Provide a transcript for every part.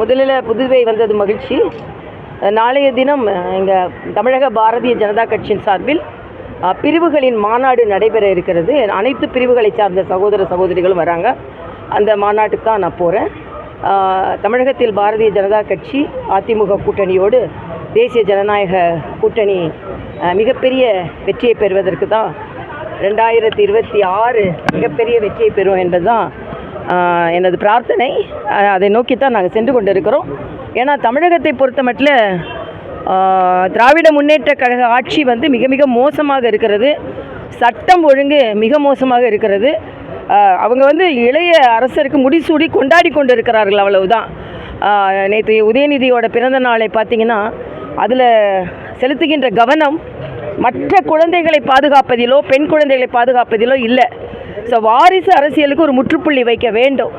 முதலில் புதுவை வந்தது மகிழ்ச்சி. நாளைய தினம் எங்கள் தமிழக பாரதிய ஜனதா கட்சியின் சார்பில் பிரிவுகளின் மாநாடு நடைபெற இருக்கிறது. அனைத்து பிரிவுகளை சார்ந்த சகோதர சகோதரிகளும் வராங்க. அந்த மாநாட்டுக்கு தான் நான் போகிறேன் தமிழகத்தில் பாரதிய ஜனதா கட்சி அதிமுக கூட்டணியோடு தேசிய ஜனநாயக கூட்டணி மிகப்பெரிய வெற்றியை பெறுவதற்கு தான் ரெண்டாயிரத்தி இருபத்தி ஆறு மிகப்பெரிய வெற்றியை பெறும் என்பது தான் எனது பிரார்த்தனை அதை நோக்கி தான் நாங்கள் சென்று கொண்டிருக்கிறோம். ஏன்னா தமிழகத்தை பொறுத்த மட்டில் திராவிட முன்னேற்ற கழக ஆட்சி வந்து மிக மிக மோசமாக இருக்கிறது. சட்டம் ஒழுங்கு மிக மோசமாக இருக்கிறது. அவங்க வந்து இளைய அரசருக்கு முடிசூடி கொண்டாடி கொண்டு இருக்கிறார்கள் அவ்வளவுதான் நேற்று உதயநிதியோட பிறந்த நாளை பார்த்தீங்கன்னா அதில் செலுத்துகின்ற கவனம் மற்ற குழந்தைகளை பாதுகாப்பதிலோ பெண் குழந்தைகளை பாதுகாப்பதிலோ இல்லை. ஸோ வாரிசு அரசியலுக்கு ஒரு முற்றுப்புள்ளி வைக்க வேண்டும்.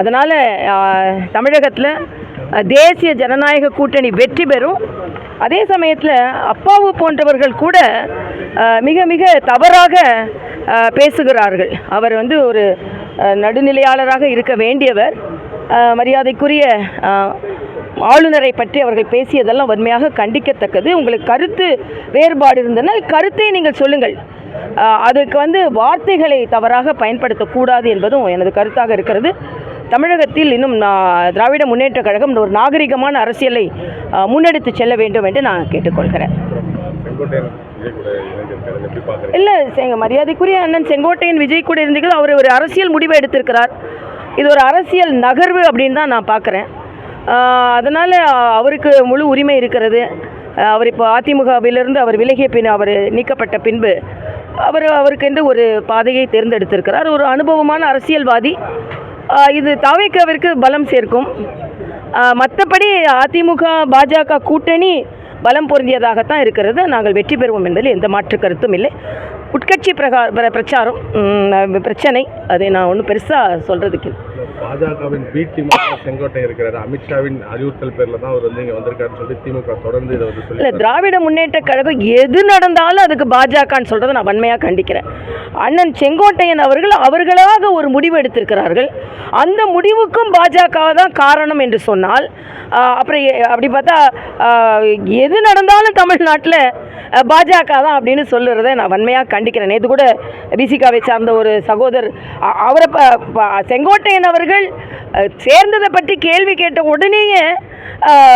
அதனால் தமிழகத்தில் தேசிய ஜனநாயக கூட்டணி வெற்றி பெறும். அதே சமயத்தில் அப்பாவு போன்றவர்கள் கூட மிக மிக தவறாக பேசுகிறார்கள். அவர் வந்து ஒரு நடுநிலையாளராக இருக்க வேண்டியவர். மரியாதைக்குரிய ஆளுநரை பற்றி அவர்கள் பேசியதெல்லாம் வன்மையாக கண்டிக்கத்தக்கது. உங்களுக்கு கருத்து வேறுபாடு இருந்ததுன்னா கருத்தை நீங்கள் சொல்லுங்கள். அதுக்கு வந்து வார்த்தைகளை தவறாக பயன்படுத்தக்கூடாது என்பதும் எனது கருத்தாக இருக்கிறது. தமிழகத்தில் இன்னும் நான் திராவிட முன்னேற்ற கழகம் ஒரு நாகரிகமான அரசியலை முன்னெடுத்து செல்ல வேண்டும் என்று நான் கேட்டுக்கொள்கிறேன். இல்லை எங்கள் மரியாதைக்குரிய அண்ணன் செங்கோட்டையன் விஜய் கூட இருந்தீர்கள் அவர் ஒரு அரசியல் முடிவை எடுத்திருக்கிறார். இது ஒரு அரசியல் நகர்வு அப்படின்னு தான் நான் பார்க்குறேன். அதனால் அவருக்கு முழு உரிமை இருக்கிறது. அவர் இப்போ அதிமுகவிலிருந்து அவர் விலகிய பின் அவர் நீக்கப்பட்ட பின்பு அவர் அவருக்கென்று ஒரு பாதையை தேர்ந்தெடுத்திருக்கிறார். ஒரு அனுபவமான அரசியல்வாதி. இது தாவேக்காவிற்கு பலம் சேர்க்கும். மற்றபடி அதிமுக பாஜக கூட்டணி பலம் பொருந்தியதாகத்தான் இருக்கிறது. நாங்கள் வெற்றி பெறுவோம் என்பதில் எந்த மாற்று கருத்தும் இல்லை. உட்கட்சி பிரகா பிர- பிரச்சாரம் பிரச்சனை. அதை நான் ஒன்றும் பெருசாக சொல்கிறதுக்கு பாஜகவின் பி. டீமாக செங்கோட்டையன் இருக்கிறாரு. அமித்ஷாவின் அறிவுறுத்தல் பேர்ல தான் அவர் வந்து இங்க வந்திருக்காருன்னு சொல்லி திமுக தொடர்ந்து இதை வந்து இல்லை திராவிட முன்னேற்ற கழகம் எது நடந்தாலும் அதுக்கு பாஜகன்னு சொல்கிறத நான் வன்மையாக கண்டிக்கிறேன். அண்ணன் செங்கோட்டையன் அவர்கள் அவர்களாக ஒரு முடிவு எடுத்திருக்கிறார்கள். அந்த முடிவுக்கும் பாஜக தான் காரணம் என்று சொன்னால் அப்புறம் அப்படி பார்த்தா எது நடந்தாலும் தமிழ்நாட்டில் பாஜக தான் அப்படின்னு சொல்லுறதை நான் வன்மையாக கண்டிக்கிறேன் நேற்று கூட பிசிகாவை சார்ந்த ஒரு சகோதரர் அவரை ப செங்கோட்டையன் அவர்கள் சேர்ந்ததை பற்றி கேள்வி கேட்ட உடனேயே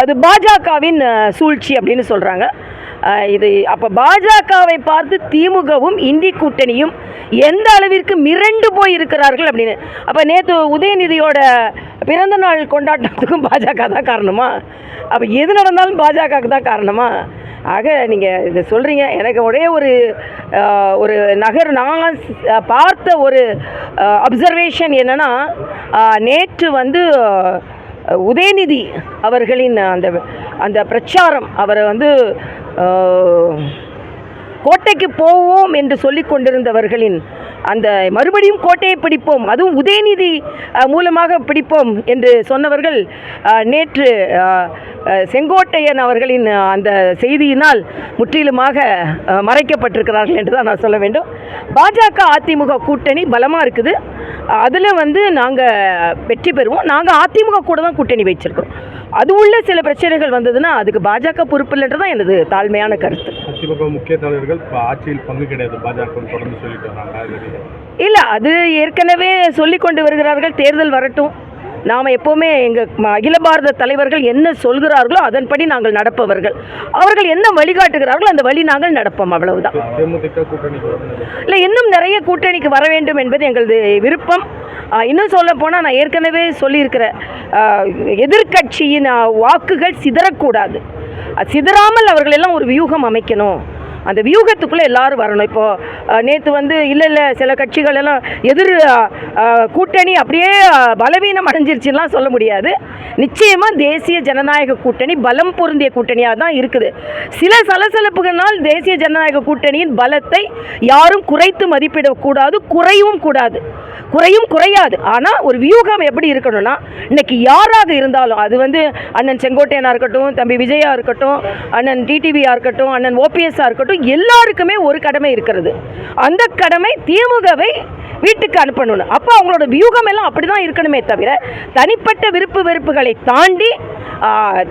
அது பாஜகவின் சூழ்ச்சி அப்படின்னு சொல்கிறாங்க இது அப்போ பாஜகவை பார்த்து திமுகவும் இந்தி கூட்டணியும் எந்த அளவிற்கு மிரண்டு போய் இருக்கிறார்கள் அப்படின்னு. அப்போ நேற்று உதயநிதியோட பிறந்த நாள் கொண்டாட்டத்துக்கும் பாஜக தான் காரணமா? அப்போ எது நடந்தாலும் பாஜகவுக்கு தான் காரணமா? ஆக நீங்கள் இதை சொல்கிறீங்க எனக்கு ஒரே ஒரு ஒரு நகர் நான் பார்த்த ஒரு அப்சர்வேஷன் என்னென்னா நேற்று வந்து உதயநிதி அவர்களின் அந்த அந்த பிரச்சாரம் அவரை வந்து கோட்டைக்கு போவோம் என்று சொல்லி கொண்டிருந்தவர்களின் அந்த மறுபடியும் கோட்டையை பிடிப்போம். அதுவும் உதயநிதி மூலமாக பிடிப்போம் என்று சொன்னவர்கள் நேற்று செங்கோட்டையன் அவர்களின் அந்த செய்தியினால் முற்றிலுமாக மறைக்கப்பட்டிருக்கிறார்கள் என்று தான் நான் சொல்ல வேண்டும். பாஜக அதிமுக கூட்டணி பலமாக இருக்குது? அதில் வந்து நாங்கள் வெற்றி பெறுவோம். நாங்கள் அதிமுக கூட தான் கூட்டணி வச்சிருக்கிறோம். அது உள்ள சில பிரச்சனைகள் வந்ததுன்னா அதுக்கு பாஜக பொறுப்பு இல்லைன்றது தான் எனது தாழ்மையான கருத்து. அதிமுக முக்கிய தலைவர்கள் இப்போ ஆட்சியில் பங்கு கிடையாது. பாஜக தொடர்ந்து சொல்லிட்டு வராங்க. இல்லை அது ஏற்கனவே சொல்லி கொண்டு வருகிறார்கள். தேர்தல் வரட்டும். நாம் எப்போவுமே எங்கள் அகில பாரத தலைவர்கள் என்ன சொல்கிறார்களோ அதன்படி நாங்கள் நடப்பவர்கள். அவர்கள் என்ன வழிகாட்டுகிறார்களோ அந்த வழி நாங்கள் நடப்போம் அவ்வளவுதான். இல்லை இன்னும் நிறைய கூட்டணிக்கு வர வேண்டும் என்பது எங்களது விருப்பம். இன்னும் சொல்ல போனால் நான் ஏற்கனவே சொல்லியிருக்கிறேன் ஆ, வாக்குகள் சிதறக்கூடாது. அது சிதறாமல் அவர்கள் எல்லாம் ஒரு வியூகம் அமைக்கணும். அந்த வியூகத்துக்குள்ளே எல்லாரும் வரணும். இப்போது நேற்று வந்து இல்லை இல்லை சில கட்சிகள் எல்லாம் எதிர் கூட்டணி அப்படியே பலவீனம் அடைஞ்சிருச்சுலாம் சொல்ல முடியாது. நிச்சயமாக தேசிய ஜனநாயக கூட்டணி பலம் பொருந்திய கூட்டணியாக தான் இருக்குது. சில சலசலப்புகளால் தேசிய ஜனநாயக கூட்டணியின் பலத்தை யாரும் குறைத்து மதிப்பிடக்கூடாது குறையவும் கூடாது. குறையும் குறையாது. ஆனால் ஒரு வியூகம் எப்படி இருக்கணும்னா இன்னைக்கு யாராக இருந்தாலும் அது வந்து அண்ணன் செங்கோட்டையனாக இருக்கட்டும் தம்பி விஜயா இருக்கட்டும் அண்ணன் டிடிவியாக இருக்கட்டும் அண்ணன் ஓபிஎஸ்ஸாக இருக்கட்டும் எல்லாருக்குமே ஒரு கடமை இருக்கிறது. அந்த கடமை திமுகவை வீட்டுக்கு அனுப்பணும்னு. அப்போ அவங்களோட வியூகம் எல்லாம் அப்படி தான் இருக்கணுமே தவிர தனிப்பட்ட விருப்பு வெறுப்புகளை தாண்டி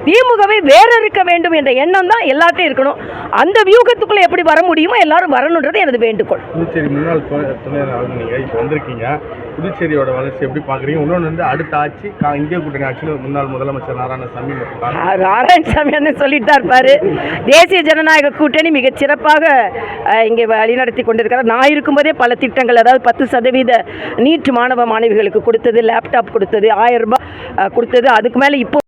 திமுகவை வேற இருக்க வேண்டும் என்ற எண்ணம் தான் எல்லாத்தையும் இருக்கணும். அந்த வியூகத்துக்குள்ளே எப்படி வர முடியுமோ எல்லாரும் வரணுன்றது எனது வேண்டுகோள். புதுச்சேரி முன்னாள் நீங்கள் இப்போ வந்திருக்கீங்க? புதுச்சேரியோட வளர்ச்சி எப்படி பார்க்குறீங்க இன்னொன்று வந்து அடுத்த ஆட்சி இந்திய கூட்டணி ஆட்சியில் முன்னாள் முதலமைச்சர் நாராயணசாமி நாராயணசாமி சொல்லிட்டு தான் இருப்பாரு தேசிய ஜனநாயக கூட்டணி மிகச் சிறப்பாக இங்கே வழிநடத்தி கொண்டிருக்கிறார். நான் இருக்கும்போதே பல திட்டங்கள் அதாவது பத்து சதவீத நீட் மாணவ மாணவிகளுக்கு கொடுத்தது லேப்டாப் கொடுத்தது ஆயிரம் ரூபாய் கொடுத்தது. அதுக்கு மேலே இப்போ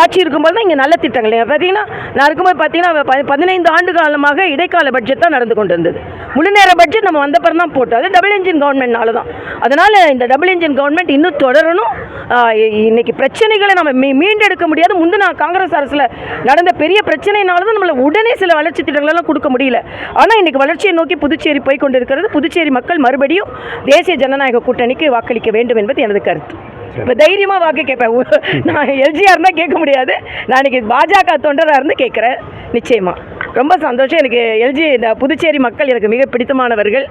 ஆட்சி இருக்கும்போது தான் இங்கே நல்ல திட்டங்கள். நீங்கள் பார்த்தீங்கன்னா நான் இருக்கும்போது பார்த்தீங்கன்னா ப- பதினைந்து ஆண்டு காலமாக இடைக்கால பட்ஜெட் தான் நடந்து கொண்டு இருந்தது. முழு நேர பட்ஜெட் நம்ம வந்தப்பறம் தான் போட்டோம். அது டபுள் இன்ஜின் கவர்மெண்ட்னால தான். அதனால் இந்த டபுள் இன்ஜின் கவர்மெண்ட் இன்னும் தொடரணும். இன்றைக்கி இன்னைக்கு பிரச்சனைகளை நம்ம மீ மீண்டெடுக்க முடியாது. முந்தின காங்கிரஸ் அரசில் நடந்த பெரிய பிரச்சனைனால தான் நம்மளை உடனே சில வளர்ச்சி திட்டங்களெல்லாம் கொடுக்க முடியல. ஆனால் இன்னைக்கு வளர்ச்சியை நோக்கி புதுச்சேரி போய் கொண்டிருக்கிறது. புதுச்சேரி மக்கள் மறுபடியும் தேசிய ஜனநாயக கூட்டணிக்கு வாக்களிக்க வேண்டும் என்பது எனது கருத்து. இப்போ தைரியமாக வாக்கு கேட்பேன் நான் எல்ஜிஆர் கேட்க முடியாது. நான் இன்னைக்கு பாஜக தொண்டராக இருந்து கேட்குறேன். நிச்சயமாக ரொம்ப சந்தோஷம். எனக்கு எல்ஜி இந்த புதுச்சேரி மக்கள் எனக்கு மிக பிடித்தமானவர்கள்.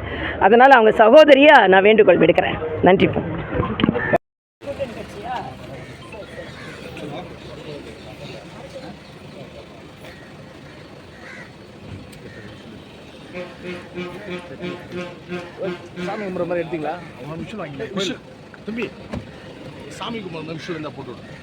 அதனால் அவங்க சகோதரியாக நான் வேண்டுகோள் விடுக்கிறேன். நன்றி. சாமி கும்பிட்ற மாதிரி எடுத்தீங்களா? தம்பி. சாமி கும்பிட்ற நிமிஷம் இருந்தால் போட்டு விடுங்க